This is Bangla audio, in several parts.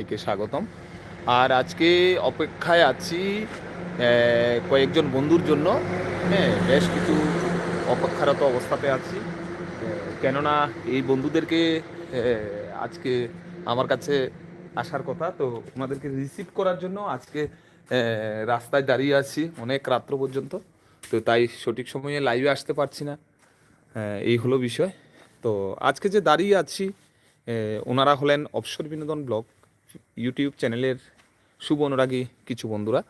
থেকে স্বাগতম। আর আজকে অপেক্ষায় আছি কয়েকজন বন্ধুর জন্য। হ্যাঁ বেশ কিছু অপেক্ষারত অবস্থাতে আছি। কেননা এই বন্ধুদেরকে আজকে আমার কাছে আসার কথা। তো ওনাদেরকে রিসিভ করার জন্য আজকে রাস্তায় দাঁড়িয়ে আছি। অনেক রাত্র পর্যন্ত। তো তাই সঠিক সময়ে লাইভে আসতে পারছি না। এই হলো বিষয়। তো আজকে যে দাঁড়িয়ে আছি ওনারা হলেন অবসর বিনোদন ব্লগ। ইউটিউব চ্যানেলের শুভ অনুরাগী কিছু বন্ধুরা।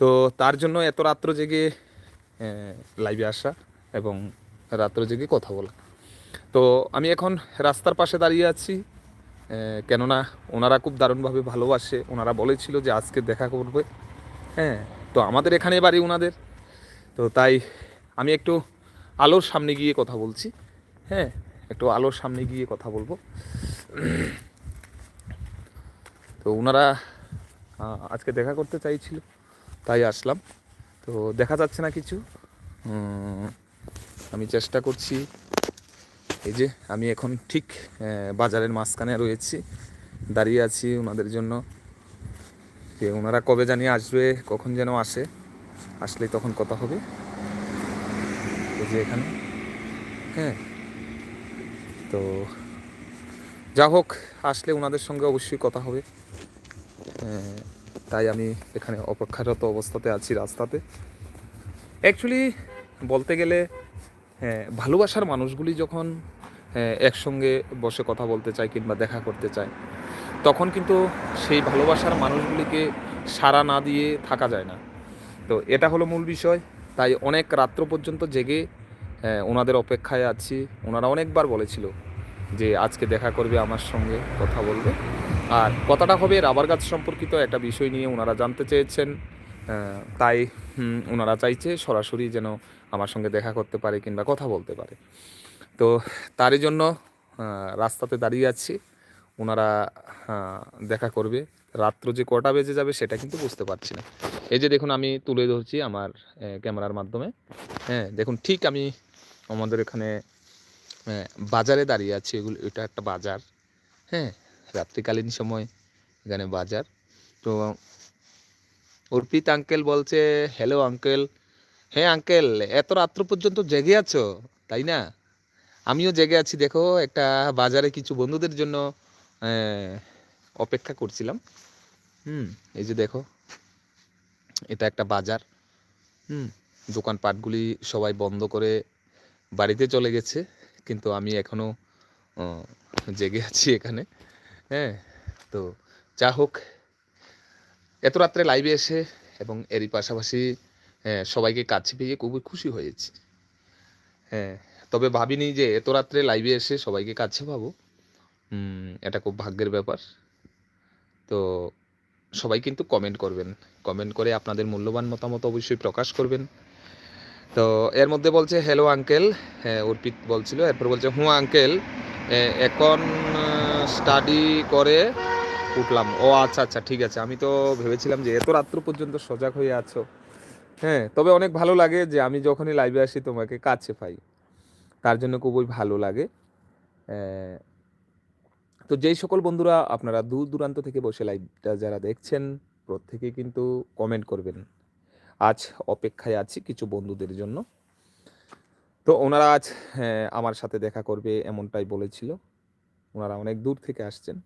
তো তার জন্য এত রাত্র জেগে লাইভে আসা এবং রাত্র জেগে কথা বলা। তো আমি এখন রাস্তার পাশে দাঁড়িয়ে আছি কেননা ওনারা খুব দারুণভাবে ভালোবাসে। ওনারা বলেছিল যে আজকে দেখা করবে। হ্যাঁ তো আমাদের এখানে বাড়ি ওনাদের তো তাই আমি একটু আলোর সামনে গিয়ে কথা বলছি। হ্যাঁ একটু আলোর সামনে গিয়ে কথা বলব। তো ওনারা আজকে দেখা করতে চাইছিল, তাই আসলাম। তো দেখা যাচ্ছে না কিছু। আমি চেষ্টা করছি। এই যে আমি এখন ঠিক বাজারের মাঝখানে রয়েছি, দাঁড়িয়ে আছি ওনাদের জন্য। যে ওনারা কবে জানি আসবে, কখন যেন আসে, আসলেই তখন কথা হবে। এই যে এখানে। হ্যাঁ। তো যা হোক, আসলে ওনাদের সঙ্গে অবশ্যই কথা হবে। তাই আমি এখানে অপেক্ষারত অবস্থাতে আছি রাস্তাতে। অ্যাকচুয়ালি বলতে গেলে হ্যাঁ, ভালোবাসার মানুষগুলি যখন হ্যাঁ, একসঙ্গে বসে কথা বলতে চায় কিংবা দেখা করতে চায় তখন কিন্তু সেই ভালোবাসার মানুষগুলিকে সাড়া না দিয়ে থাকা যায় না। তো এটা হলো মূল বিষয়। তাই অনেক রাত্র পর্যন্ত জেগে ওনাদের অপেক্ষায় আছি। ওনারা অনেকবার বলেছিল যে আজকে দেখা করবে আমার সঙ্গে কথা বলবে। আর কথাটা হবে রাবার গাছ সম্পর্কিত একটা বিষয় নিয়ে ওনারা জানতে চেয়েছেন। তাই ওনারা চাইছে সরাসরি যেন আমার সঙ্গে দেখা করতে পারে কিংবা কথা বলতে পারে। তো তারই জন্য রাস্তাতে দাঁড়িয়ে আছি। ওনারা দেখা করবে। রাত্র যে কটা বেজে যাবে সেটা কিন্তু বুঝতে পারছি না। এই যে দেখুন, আমি তুলে ধরছি আমার ক্যামেরার মাধ্যমে। হ্যাঁ দেখুন, ঠিক আমি আমাদের এখানে বাজারে দাঁড়িয়ে আছি। এগুলো, এটা একটা বাজার। হ্যাঁ রাত্রিকালীন সময় এখানে বাজার। তো অর্পিত আঙ্কেল বলছে হ্যালো আঙ্কেল হ্যাঁ আঙ্কেল এত রাত্র পর্যন্ত জেগে আছো? তাই না? আমিও জেগে আছি দেখো একটা বাজারে কিছু বন্ধুদের জন্য অপেক্ষা করছিলাম। হুম এই যে দেখো এটা একটা বাজার। হুম দোকানপাটগুলি সবাই বন্ধ করে বাড়িতে চলে গেছে কিন্তু আমি এখনও আহ, জেগে আছি এখানে। হ্যাঁ তো যা হোক এত রাত্রে লাইভে এসে এবং এরই পাশাপাশি হ্যাঁ, সবাইকে কাছে পেয়ে খুবই খুশি হয়েছি। হ্যাঁ তবে ভাবিনি যে এত রাত্রে লাইভে এসে সবাইকে কাছে পাবো। এটা খুব ভাগ্যের ব্যাপার। তো সবাই কিন্তু কমেন্ট করবেন। কমেন্ট করে আপনাদের মূল্যবান মতামত অবশ্যই প্রকাশ করবেন। তো এর মধ্যে বলছে হ্যালো আঙ্কেল হ্যাঁ অর্পিত বলছিল এরপর বলছে হুঁ আঙ্কেল এখন স্টাডি করে উঠলাম। ও আচ্ছা আচ্ছা ঠিক আছে। আমি তো ভেবেছিলাম যে এত রাত্র পর্যন্ত সজাগ হয়ে আছো। হ্যাঁ তবে অনেক ভালো লাগে যে আমি যখনই লাইভে আসি তোমাকে কাছে পাই। তার জন্য খুবই ভালো লাগে। তো যেই সকল বন্ধুরা আপনারা দূর দূরান্ত থেকে বসে লাইভটা যারা দেখছেন প্রত্যেকেই কিন্তু কমেন্ট করবেন। আজ অপেক্ষায় আছি কিছু বন্ধুদের জন্য। তো ওনারা আজ আহ, আমার সাথে দেখা করবে এমনটাই বলেছিল। ওনারা অনেক দূর থেকে আসছেন।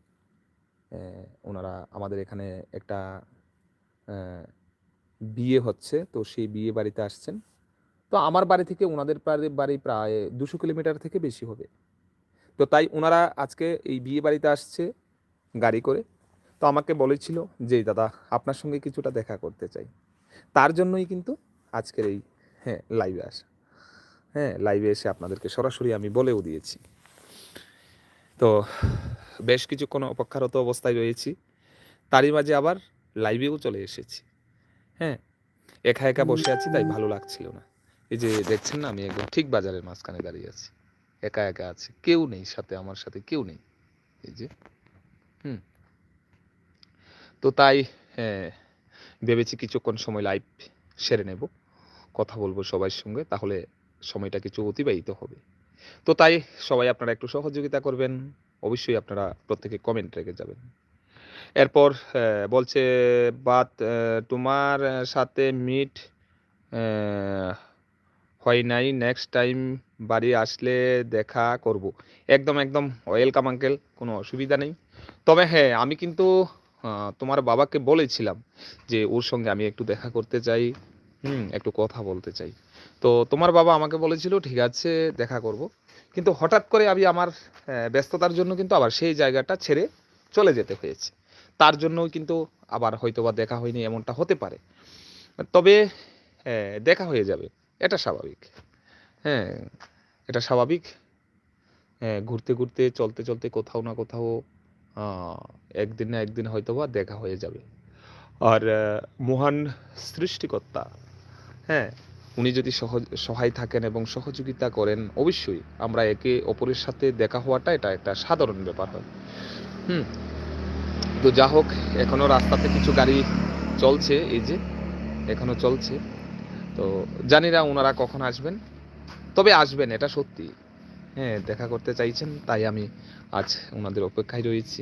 ওনারা আমাদের এখানে একটা বিয়ে হচ্ছে, তো সেই বিয়ে বাড়িতে আসছেন। তো আমার বাড়ি থেকে ওনাদের বাড়ি প্রায় দুশো কিলোমিটার থেকে বেশি হবে। তো তাই ওনারা আজকে এই বিয়ে বাড়িতে আসছে গাড়ি করে। তো আমাকে বলেছিল যে, দাদা, আপনার সঙ্গে কিছুটা দেখা করতে চাই। তার জন্যই কিন্তু আজকের এই হ্যাঁ লাইভে আসা। হ্যাঁ লাইভে এসে আপনাদেরকে সরাসরি আমি বলেও দিয়েছি। তো বেশ কিছুক্ষণ অপেক্ষারত অবস্থায় রয়েছি। তারই মাঝে আবার লাইভেও চলে এসেছি। হ্যাঁ একা একা বসে আছি তাই ভালো লাগছিল না। এই যে দেখছেন না আমি একদম ঠিক বাজারের মাঝখানে দাঁড়িয়ে আছি। একা একা আছি কেউ নেই সাথে আমার সাথে কেউ নেই। এই যে হুম। তো তাই হ্যাঁ, ভেবেছি কিছুক্ষণ সময় লাইভ সেরে নেব। কথা বলব সবার সঙ্গে তাহলে সময়টা কিছু অতিবাহিত হবে। তো তাই সবাই আপনারা একটু সহযোগিতা করবেন। অবশ্যই আপনারা প্রত্যেকে কমেন্ট রেখে যাবেন। এরপর বলছে, বাত তোমার সাথে মিট হয় নাই। নেক্সট টাইম বাড়ি আসলে দেখা করব। একদম একদম ওয়েলকাম আঙ্কেল কোনো অসুবিধা নেই। তবে হ্যাঁ আমি কিন্তু তোমার বাবাকে বলেছিলাম যে, ওর সঙ্গে আমি একটু দেখা করতে চাই। হুম, একটু কথা বলতে চাই। তো তোমার বাবা আমাকে বলেছিল, ঠিক আছে, দেখা করব। কিন্তু হঠাৎ করে আমি আমার ব্যস্ততার জন্য কিন্তু আবার সেই জায়গাটা ছেড়ে চলে যেতে হয়েছে। তার জন্যও কিন্তু আবার হয়তোবা দেখা হয়নি, এমনটা হতে পারে। তবে দেখা হয়ে যাবে, এটা স্বাভাবিক। হ্যাঁ এটা স্বাভাবিক। ঘুরতে ঘুরতে, চলতে চলতে কোথাও না কোথাও একদিন না একদিন হয়তোবা দেখা হয়ে যাবে। আর মহান সৃষ্টিকর্তা হ্যাঁ উনি যদি সহায় থাকেন এবং সহযোগিতা করেন, অবশ্যই আমরা একে অপরের সাথে দেখা হওয়াটা এটা একটা সাধারণ ব্যাপার হয়। হুম। তো যা হোক, এখনও রাস্তাতে কিছু গাড়ি চলছে, এই যে, এখনও চলছে। তো জানি না ওনারা কখন আসবেন, তবে আসবেন, এটা সত্যি। হ্যাঁ দেখা করতে চাইছেন, তাই আমি আজ ওনাদের অপেক্ষায় রয়েছি।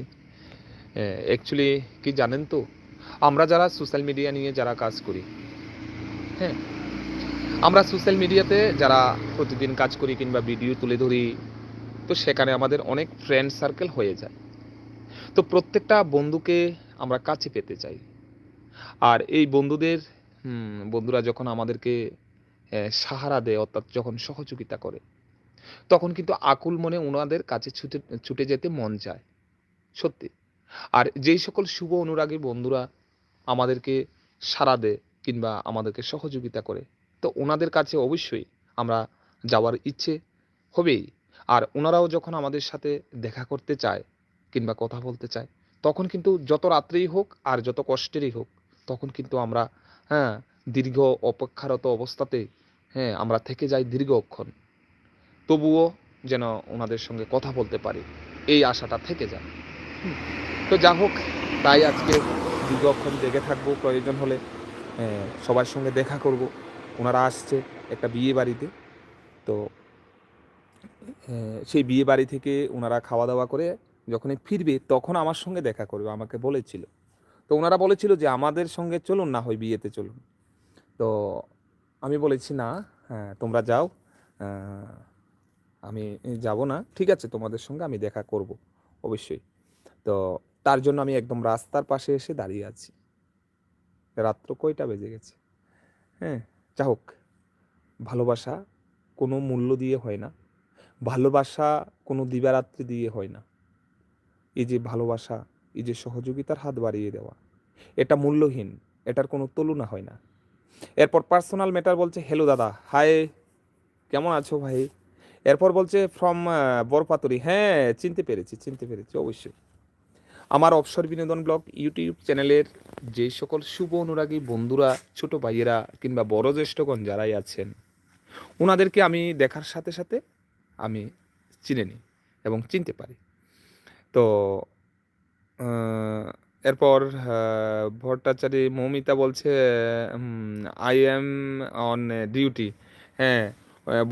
অ্যাকচুয়ালি কি জানেন তো, আমরা যারা সোশ্যাল মিডিয়া নিয়ে যারা কাজ করি হ্যাঁ আমরা সোশ্যাল মিডিয়াতে যারা প্রতিদিন কাজ করি কিংবা ভিডিও তুলে ধরি, তো সেখানে আমাদের অনেক ফ্রেন্ড সার্কেল হয়ে যায়। তো প্রত্যেকটা বন্ধুকে আমরা কাছে পেতে চাই। আর এই বন্ধুদের বন্ধুরা যখন আমাদেরকে সাহারা দেয়, অর্থাৎ যখন সহযোগিতা করে, তখন কিন্তু আকুল মনে ওনাদের কাছে ছুটে ছুটে যেতে মন চায়। সত্যি। আর যেই সকল শুভ অনুরাগী বন্ধুরা আমাদেরকে সাড়া দেয় কিংবা আমাদেরকে সহযোগিতা করে তো ওনাদের কাছে অবশ্যই আমরা যাওয়ার ইচ্ছে হবেই। আর ওনারাও যখন আমাদের সাথে দেখা করতে চায় কিংবা কথা বলতে চায় তখন কিন্তু যত রাত্রেই হোক আর যত কষ্টেরই হোক তখন কিন্তু আমরা হ্যাঁ দীর্ঘ অপেক্ষারত অবস্থাতে হ্যাঁ আমরা থেকে যাই দীর্ঘক্ষণ তবুও যেন ওনাদের সঙ্গে কথা বলতে পারি এই আশাটা থেকে যায়। তো যা হোক তাই আজকে দীর্ঘক্ষণ জেগে থাকব প্রয়োজন হলে আহ, সবার সঙ্গে দেখা করব। ওনারা আসছে একটা বিয়ে বাড়িতে। তো সেই বিয়ে বাড়ি থেকে ওনারা খাওয়া দাওয়া করে যখনই ফিরবে তখন আমার সঙ্গে দেখা করবে, আমাকে বলেছিল। তো ওনারা বলেছিল যে আমাদের সঙ্গে চলুন, না হয় বিয়েতে চলুন। তো আমি বলেছি, না হ্যাঁ তোমরা যাও আমি যাব না, ঠিক আছে, তোমাদের সঙ্গে আমি দেখা করব, অবশ্যই। তো তার জন্য আমি একদম রাস্তার পাশে এসে দাঁড়িয়ে আছি। রাত্র কয়টা বেজে গেছে? হ্যাঁ যা হোক, ভালোবাসা কোনো মূল্য দিয়ে হয় না। ভালোবাসা কোনো দিবারাত্রি দিয়ে হয় না। এই যে ভালোবাসা, এই যে সহযোগিতার হাত বাড়িয়ে দেওয়া, এটা মূল্যহীন, এটার কোনো তুলনা হয় না। এরপর পার্সোনাল ম্যাটার বলছে হ্যালো দাদা হাই কেমন আছো ভাই? এরপর বলছে ফ্রম বরপাতুরি হ্যাঁ চিনতে পেরেছি চিনতে পেরেছি, অবশ্যই। আমার অবসর বিনোদন ব্লগ ইউটিউব চ্যানেলের যে সকল শুভ অনুরাগী বন্ধুরা, ছোট ভাইয়েরা কিংবা বড় জ্যেষ্ঠগণ যারাই আছেন ওনাদেরকে আমি দেখার সাথে সাথে আমি চিনে নিই এবং চিনতে পারি। তো এরপর ভট্টাচারী মৌমিতা বলছে আই এম অন ডিউটি হ্যাঁ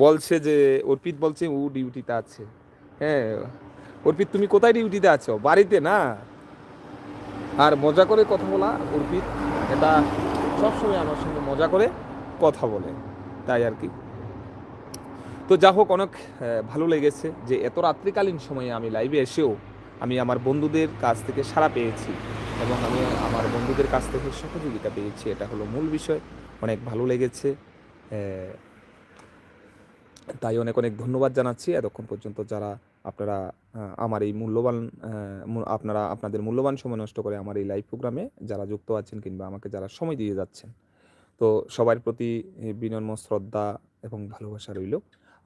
বলছে যে, অর্পিত বলছে, ও ডিউটিতে আছে। হ্যাঁ অর্পিত, তুমি কোথায় ডিউটিতে আছো? বাড়িতে না? আর মজা করে কথা বলা, অর্পিত, এটা সবসময় আমার সঙ্গে মজা করে কথা বলে, তাই আর কি। তো যা হোক, অনেক ভালো লেগেছে যে এত রাত্রিকালীন সময়ে আমি লাইভে এসেও আমি আমার বন্ধুদের কাছ থেকে সাড়া পেয়েছি এবং আমি আমার বন্ধুদের কাছ থেকে সহযোগিতা পেয়েছি, এটা হলো মূল বিষয়। অনেক ভালো লেগেছে তাই অনেক অনেক ধন্যবাদ জানাচ্ছি। এতক্ষণ পর্যন্ত যারা আপনারা আমার এই মূল্যবান আপনারা আপনাদের মূল্যবান সময় নষ্ট করে আমার এই লাইভ প্রোগ্রামে যারা যুক্ত আছেন কিংবা আমাকে যারা সময় দিয়ে যাচ্ছেন তো সবার প্রতি বিনম্র শ্রদ্ধা এবং ভালোবাসা রইল।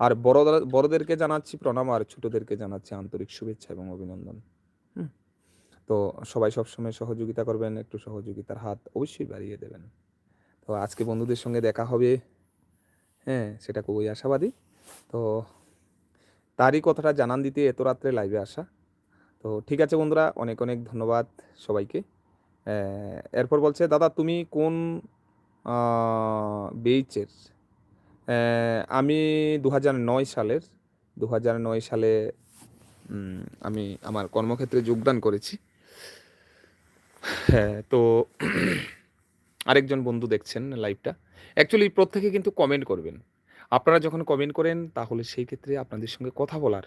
আর বড় বড়দেরকে জানাচ্ছি প্রণাম আর ছোটদেরকে জানাচ্ছি আন্তরিক শুভেচ্ছা এবং অভিনন্দন। হুম। তো সবাই সবসময় সহযোগিতা করবেন একটু সহযোগিতার হাত অবশ্যই বাড়িয়ে দেবেন। তো আজকে বন্ধুদের সঙ্গে দেখা হবে। হ্যাঁ সেটা খুবই আশাবাদী। তো তারই কথাটা জানান দিতে এত রাত্রে লাইভে আসা। তো ঠিক আছে বন্ধুরা, অনেক অনেক ধন্যবাদ সবাইকে। এরপর বলছে, দাদা, তুমি কোন বেইচের আমি দু নয় সালের দু নয় সালে আমি আমার কর্মক্ষেত্রে যোগদান করেছি। হ্যাঁ তো আরেকজন বন্ধু দেখছেন লাইভটা অ্যাকচুয়ালি প্রত্যেকে কিন্তু কমেন্ট করবেন। আপনারা যখন কমেন্ট করেন, তাহলে সেই ক্ষেত্রে আপনাদের সঙ্গে কথা বলার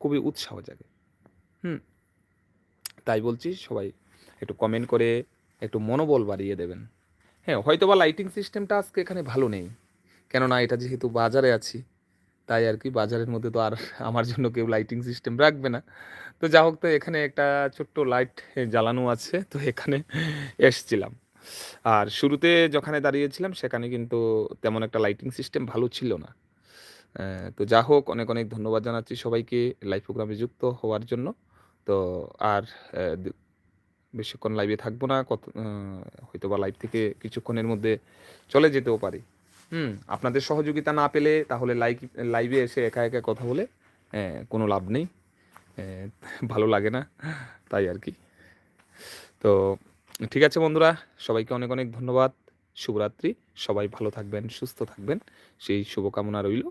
খুবই উৎসাহ জাগে। হুম। তাই বলছি, সবাই একটু কমেন্ট করে একটু মনোবল বাড়িয়ে দেবেন। হ্যাঁ হয়তো বা লাইটিং সিস্টেমটা আজকে এখানে ভালো নেই। কেননা এটা যেহেতু বাজারে আছি, তাই আর কি বাজারের মধ্যে তো আর আমার জন্য কেউ লাইটিং সিস্টেম রাখবে না। তো যা হোক তো এখানে একটা ছোট্ট লাইট জ্বালানো আছে, তো এখানে এসছিলাম। আর শুরুতে যেখানে দাঁড়িয়েছিলাম, সেখানে কিন্তু তেমন একটা লাইটিং সিস্টেম ভালো ছিল না। তো যা হোক, অনেক অনেক ধন্যবাদ জানাচ্ছি সবাইকে লাইভ প্রোগ্রামে যুক্ত হওয়ার জন্য। তো আর বেশিক্ষণ লাইভে থাকব না, কত হয়তো বা লাইভ থেকে কিছুক্ষণের মধ্যে চলে যেতেও পারি। হুম, আপনাদের সহযোগিতা না পেলে তাহলে লাইভ লাইভে এসে একা একা কথা বলে কোনো লাভ নেই। ভালো লাগে না, তাই আর কি। তো ঠিক আছে বন্ধুরা, সবাইকে অনেক অনেক ধন্যবাদ। শুভরাত্রি, সবাই ভালো থাকবেন, সুস্থ থাকবেন। সেই শুভকামনা রইল।